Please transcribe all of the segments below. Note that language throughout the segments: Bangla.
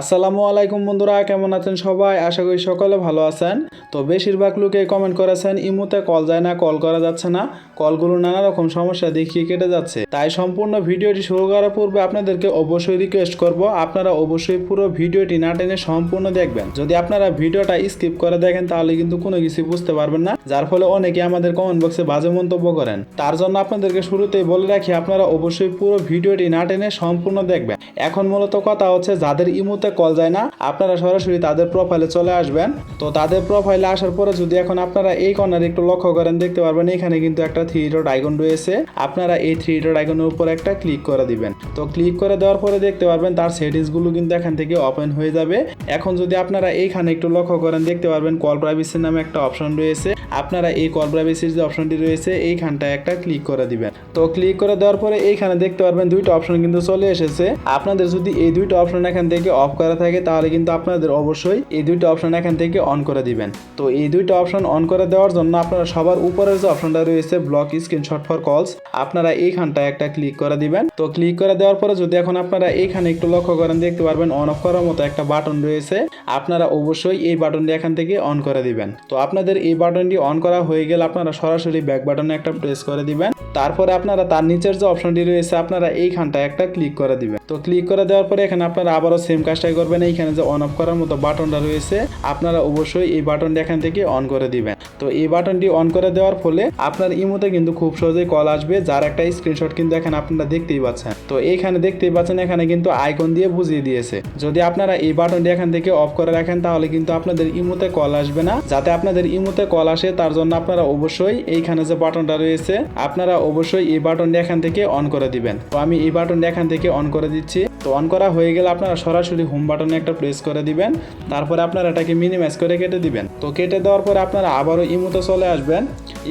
আসসালামু আলাইকুম বন্ধুরা, কেমন আছেন সবাই? আশা করি সকলে ভালো আছেন। তো বেশিরভাগ লোকে কমেন্ট করেছেন, ইমুতে কল যায় না কল করা যাচ্ছে না। কলগুলো নানা রকম সমস্যা দেখিয়ে কেটে যাচ্ছে। তাই সম্পূর্ণ ভিডিওটি শুরু করার পূর্বে আপনাদেরকে অবশ্যই রিকোয়েস্ট করব, আপনারা অবশ্যই পুরো ভিডিওটি না টেনে সম্পূর্ণ দেখবেন। যদি আপনারা ভিডিওটা স্কিপ করে দেখেন, তাহলে কিন্তু কোনো কিছু বুঝতে পারবেন না, যার ফলে অনেকে আমাদের কমেন্ট বক্সে বাজে মন্তব্য করেন। তার জন্য আপনাদেরকে শুরুতেই বলে রাখি, আপনারা অবশ্যই পুরো ভিডিওটি না টেনে সম্পূর্ণ দেখবেন। এখন মূলত কথা হচ্ছে, যাদের ইমুতে কল যায় না। আপনারা সরাসরি তাদের প্রোফাইলে চলে আসবেন। তো তাদের প্রোফাইলে আসার পরে যদি এখন আপনারা এই কর্নারে একটু লক্ষ্য করেন, দেখতে পারবেন এখানে কিন্তু একটা থ্রি ডট আইকন রয়েছে। আপনারা এই থ্রি ডট আইকনের উপর একটা ক্লিক করে দিবেন। তো ক্লিক করে দেওয়ার পরে দেখতে পারবেন তার সেটিংসগুলো কিন্তু এখান থেকে ওপেন হয়ে যাবে। এখন যদি আপনারা এইখানে একটু লক্ষ্য করেন, দেখতে পারবেন কল প্রাইভেসি নামে একটা অপশন রয়েছে। আপনারা এই কল প্রাইভেসির যে অপশনটি রয়েছে, এইখানটায় একটা ক্লিক করে দিবেন। তো ক্লিক করে দেওয়ার পরে এইখানে দেখতে পারবেন দুইটা অপশন কিন্তু চলে এসেছে। আপনাদের যদি এই দুইটা অপশন এখান থেকে অফ করা থাকে, তাহলে কিন্তু আপনাদের অবশ্যই এই দুইটা অপশন এখান থেকে অন করে দিবেন। তো এই দুইটা অপশন অন করে দেওয়ার জন্য আপনারা সবার উপরের যে অপশনটা রয়েছে ব্লক স্ক্রিনশট ফর কলস আপনারা এইখানটায় একটা ক্লিক করে দিবেন। তো ক্লিক করে দেওয়ার পরে যদি এখন আপনারা এইখানে একটু লক্ষ্য করেন, দেখতে পারবেন অন অফ করার মতো একটা বাটন রয়েছে। আপনারা অবশ্যই এই বাটনটি এখান থেকে অন করে দিবেন। তো আপনাদের এই বাটনটি অন করা হয়ে গেলে আপনারা সরাসরি ব্যাক বাটনে একটা প্রেস করে দিবেন। তারপরে আপনারা তার নিচের যে অপশনটি রয়েছে, আপনারা এইখানটায় একটা ক্লিক করে দিবেন। তো ক্লিক করে দেওয়ার পরে এখানে আপনারা আবারও সেম কাজটাই করবেন। এইখানে যে অন অফ করার মতো বাটনটা রয়েছে, আপনারা অবশ্যই এই বাটনটি এখান থেকে অন করে দিবেন। তো এই বাটনটি অন করে দেওয়ার ফলে আপনার ইমোতে কিন্তু খুব সহজেই কল আসবে। যার একটা স্ক্রিনশট কিন্তু এখানে আপনারা দেখতেই পাচ্ছেন। তো এইখানে দেখতেই পাচ্ছেন, এখানে কিন্তু আইকন দিয়ে বুঝিয়ে দিয়েছে। যদি আপনারা এই বাটনটি এখান থেকে অফ করে রাখেন, তাহলে কিন্তু আপনাদের ইমোতে কল আসবে না। যাতে আপনাদের ইমোতে কল আসে, তার জন্য আপনারা অবশ্যই এইখানে যে বাটনটা রয়েছে, আপনারা অবশ্যই এই বাটনটি এখান থেকে অন করে দিবেন। তো আমি এই বাটনটি এখান থেকে অন করে দিচ্ছি। তো অন করা হয়ে গেলে আপনারা সরাসরি হোম বাটনে একটা প্রেস করে দিবেন। তারপরে আপনারা এটাকে মিনিমাইজ করে কেটে দিবেন। তো কেটে দেওয়ার পরে আপনারা আবারও ইমোতে চলে আসবেন।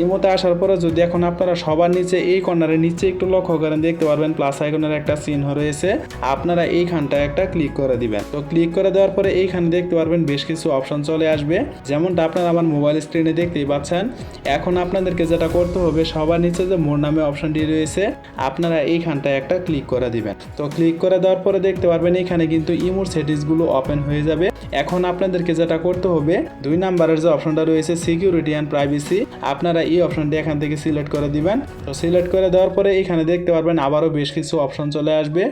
ইমোতে আসার পরে যদি এখন আপনারা সবার নিচে এই কর্নারের নিচে একটু লক্ষ্য করেন, দেখতে পারবেন প্লাস আইকনের একটা চিহ্ন রয়েছে। আপনারা এইখানটায় একটা ক্লিক করে দিবেন। তো ক্লিক করে দেওয়ার পরে এইখানে দেখতে পারবেন বেশ কিছু অপশন চলে আসবে। যেমনটা আপনারা আমার মোবাইল স্ক্রিনে দেখতেই পাচ্ছেন। এখন আপনাদেরকে যেটা করতে হবে, সবার নিচে যে নামে অপশনটি রয়েছে। আপনারা এইখানটায় একটা ক্লিক করে দিবেন। তো ক্লিক করে দেওয়ার পরে দেখতে পারবেন এখানে কিন্তু ইমোর সেটিংসগুলো ওপেন হয়ে যাবে। এখন আপনাদেরকে যেটা করতে হবে, দুই নাম্বারের যে অপশনটা রয়েছে সিকিউরিটি অ্যান্ড প্রাইভেসি আপনারা এই অপশনটি এখান থেকে সিলেক্ট করে দিবেন। তো সিলেক্ট করে দেওয়ার পরে এখানে দেখতে পারবেন আবারও বেশ কিছু অপশন চলে আসবে।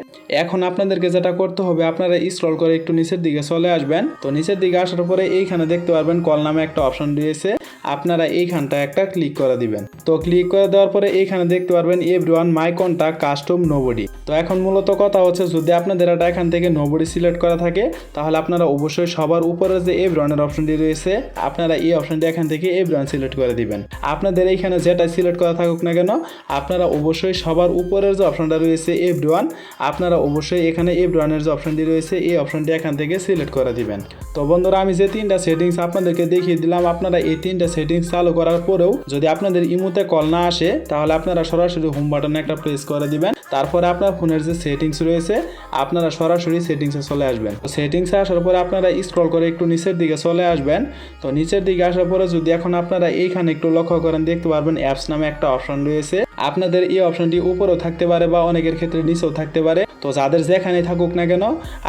এখন আপনাদেরকে যেটা করতে হবে, আপনারা স্ক্রল করে একটু নিচের দিকে চলে আসবেন। তো নিচের দিকে আসার পরে এইখানে দেখতে পারবেন কল নামে একটা অপশন রয়েছে। আপনারা এইখানটা একটা ক্লিক করে দিবেন। তো ক্লিক করে দেওয়ার পরে এইখানে দেখতে পারবেন everyone my contact custom nobody তো এখন মূলত কথা হচ্ছে, যদি আপনাদের এটা এখান থেকে নোবডি সিলেক্ট করা থাকে, তাহলে আপনারা অবশ্যই সবার উপরে যে এভরিওয়ানের অপশনটি রয়েছে, আপনারা এই অপশনটি এখান থেকে এভরিওয়ান সিলেক্ট করে দিবেন। আপনাদের এইখানে যেটা সিলেক্ট করা থাকুক না কেন, আপনারা অবশ্যই সবার উপরের যে অপশনটা রয়েছে এভরিওয়ান আপনারা অবশ্যই এখানে এভরিওয়ানের যে অপশনটি রয়েছে, এই অপশনটি এখান থেকে সিলেক্ট করে দিবেন। তো বন্ধুরা, আমি যে তিনটা সেটিংস আপনাদেরকে দেখিয়ে দিলাম, আপনারা এই তিনটা সেটিংস চালু করার পরেও যদি আপনাদের ইমুতে কল না আসে, তাহলে আপনারা সরাসরি হোম বাটনে একটা প্রেস করে দিবেন। তারপরে আপনার ফোনের যে সেটিংস রয়েছে, আপনারা সরাসরি সেটিংসে চলে আসবেন। সেটিংসে আসার পরে আপনারা স্ক্রল করে একটু নিচের দিকে চলে আসবেন। তো নিচের দিকে আসার পরে যদি এখন আপনারা এইখানে একটু লক্ষ্য করেন, দেখতে পারবেন অ্যাপস নামে একটা অপশন রয়েছে। আপনাদের এই অপশনটি উপরেও থাকতে পারে বা অনেকের ক্ষেত্রে নিচেও থাকতে পারে। তো যাদের যেখানে থাকুক না কেন,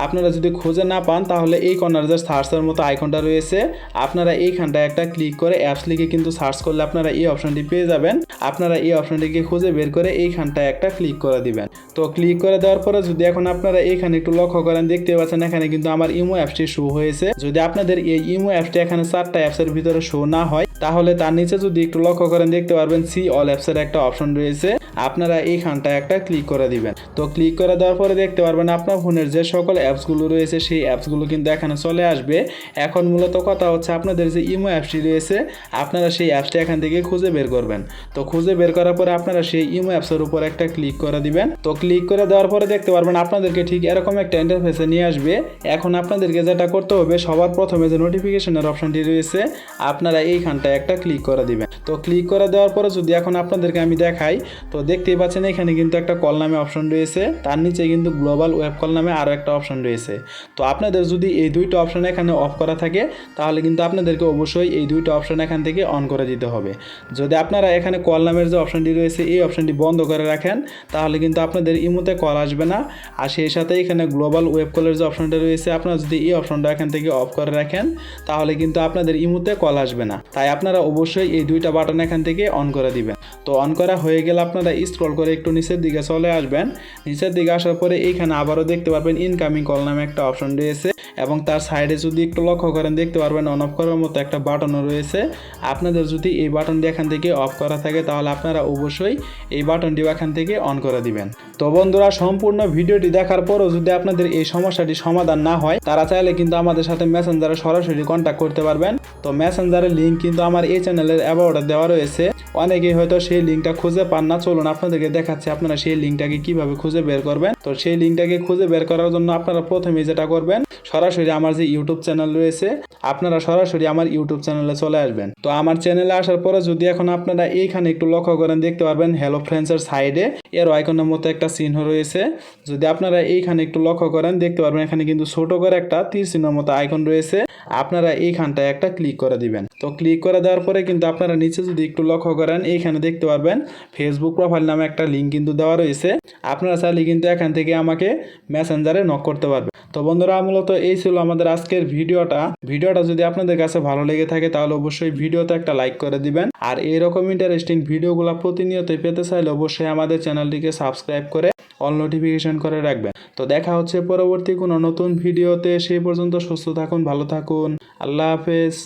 আপনারা যদি খুঁজে না পান, তাহলে এই কর্নার যে সার্চের মতো আইকনটা রয়েছে, আপনারা এইখানটায় একটা ক্লিক করে অ্যাপস লিখে কিন্তু সার্চ করলে আপনারা এই অপশনটি পেয়ে যাবেন। আপনারা এই অপশনটিকে খুঁজে বের করে এইখানটায় একটা ক্লিক করে দিবেন। তো ক্লিক করে দেওয়ার পরে যদি এখন আপনারা এইখানে একটু লক্ষ্য করেন, দেখতে পাচ্ছেন এখানে কিন্তু আমার ইমো অ্যাপসটি শো হয়েছে। যদি আপনাদের এই ইমো অ্যাপসটি এখানে চারটা অ্যাপসের ভিতরে শো না হয় তাহলে তার নিচে যদি একটু লক্ষ্য করেন, দেখতে পারবেন সি অল অ্যাপসের একটা অপশন রয়েছে। আপনারা এইখানটায় একটা ক্লিক করে দিবেন। তো ক্লিক করে দেওয়ার পরে দেখতে পারবেন আপনার ফোনের যে সকল অ্যাপসগুলো রয়েছে, সেই অ্যাপসগুলো কিন্তু এখানে চলে আসবে। এখন মূলত কথা হচ্ছে আপনাদের যে ইমো অ্যাপসটি রয়েছে, আপনারা সেই অ্যাপসটি এখান থেকে খুঁজে বের করবেন। তো খুঁজে বের করার পরে আপনারা সেই ইমো অ্যাপসের উপর একটা ক্লিক করে দিবেন। তো ক্লিক করে দেওয়ার পরে দেখতে পারবেন আপনাদেরকে ঠিক এরকম একটা ইন্টারফেসে নিয়ে আসবে। এখন আপনাদেরকে যেটা করতে হবে, সবার প্রথমে যে নোটিফিকেশনের অপশনটি রয়েছে, আপনারা এইখানটায় একটা ক্লিক করে দিবেন। তো ক্লিক করে দেওয়ার পরে যদি এখন আপনাদেরকে আমি দেখাই, তো দেখতেই পাচ্ছেন, এখানে কিন্তু একটা কল নামে অপশন রয়েছে। তার নিচে কিন্তু গ্লোবাল ওয়েব কল নামে আরও একটা অপশন রয়েছে। তো আপনাদের যদি এই দুইটা অপশন এখানে অফ করা থাকে, তাহলে কিন্তু আপনাদেরকে অবশ্যই এই দুইটা অপশন এখান থেকে অন করে দিতে হবে। যদি আপনারা এখানে কল নামের যে অপশনটি রয়েছে, এই অপশনটি বন্ধ করে রাখেন, তাহলে কিন্তু আপনাদের ইমোতে কল আসবে না। আর সেই সাথে এখানে গ্লোবাল ওয়েব কলের যে অপশনটা রয়েছে, আপনারা যদি এই অপশনটা এখান থেকে অফ করে রাখেন, তাহলে কিন্তু আপনাদের ইমোতে কল আসবে না। তাই আপনারা অবশ্যই এই দুইটা বাটন এখান থেকে অন করে দিবেন। তো অন করা হয়ে গেলে আপনারা স্ক্রল করে একটু নিচের দিকে চলে আসবেন। নিচের দিকে আসার পরে এইখানে আবারও দেখতে পারবেন ইনকামিং কল নামে একটা অপশন রয়েছে এবং তার সাইডে যদি একটু লক্ষ্য করেন, দেখতে পারবেন অন অফ করার মতো একটা বাটনও রয়েছে। আপনাদের যদি এই বাটনটি এখান থেকে অফ করা থাকে, তাহলে আপনারা অবশ্যই এই বাটনটি এখান থেকে অন করে দিবেন। তো বন্ধুরা, সম্পূর্ণ ভিডিওটি দেখার পরও যদি আপনাদের এই সমস্যাটি সমাধান না হয়, তারা চাইলে কিন্তু আমাদের সাথে মেসেঞ্জারে সরাসরি কন্ট্যাক্ট করতে পারবেন। তো মেসেঞ্জারের লিঙ্ক কিন্তু আমার এই চ্যানেলের অ্যাবাউটে দেওয়া রয়েছে। অনেকেই হয়তো সেই লিঙ্কটা খুঁজে পান না, চলুন আপনাদেরকে দেখাচ্ছি আপনারা সেই লিঙ্কটাকে কীভাবে খুঁজে বের করবেন। তো সেই লিঙ্কটাকে খুঁজে বের করার জন্য আপনারা প্রথমে যেটা করবেন, সরাসরি আমার যে ইউটিউব চ্যানেল রয়েছে, আপনারা সরাসরি আমার ইউটিউব চ্যানেলে চলে আসবেন। তো আমার চ্যানেলে আসার পরে যদি এখন আপনারা এইখানে একটু লক্ষ্য করেন, দেখতে পারবেন হ্যালো ফ্রেন্ডসের সাইডে এর আইকনের মতো একটা চিহ্ন রয়েছে। যদি আপনারা এইখানে একটু লক্ষ্য করেন, দেখতে পারবেন এখানে কিন্তু ছোট করে একটা তীর চিহ্নের মতো আইকন রয়েছে। আপনারা এইখানটায় একটা ক্লিক করে দিবেন। তো ক্লিক করে দেওয়ার পরে কিন্তু আপনারা নিচে যদি একটু লক্ষ্য করেন, এইখানে দেখতে পারবেন ফেসবুক প্রোফাইল নামে একটা লিঙ্ক কিন্তু দেওয়া রয়েছে। আপনারা চাইলে কিন্তু এখান থেকে আমাকে মেসেঞ্জারে নক করতে পারবেন। তো বন্ধুরা, মূলত এই ছিল আমাদের আজকের ভিডিওটা। ভিডিওটা যদি আপনাদের কাছে ভালো লেগে থাকে, তাহলে অবশ্যই ভিডিওতে একটা লাইক করে দিবেন। আর এইরকম ইন্টারেস্টিং ভিডিওগুলো প্রতিনিয়ত পেতে চাইলে অবশ্যই আমাদের চ্যানেলটিকে সাবস্ক্রাইব করে অল নোটিফিকেশন করে রাখবেন। তো দেখা হচ্ছে পরবর্তী কোনো নতুন ভিডিওতে, সেই পর্যন্ত সুস্থ থাকুন, ভালো থাকুন। আল্লাহ হাফেজ।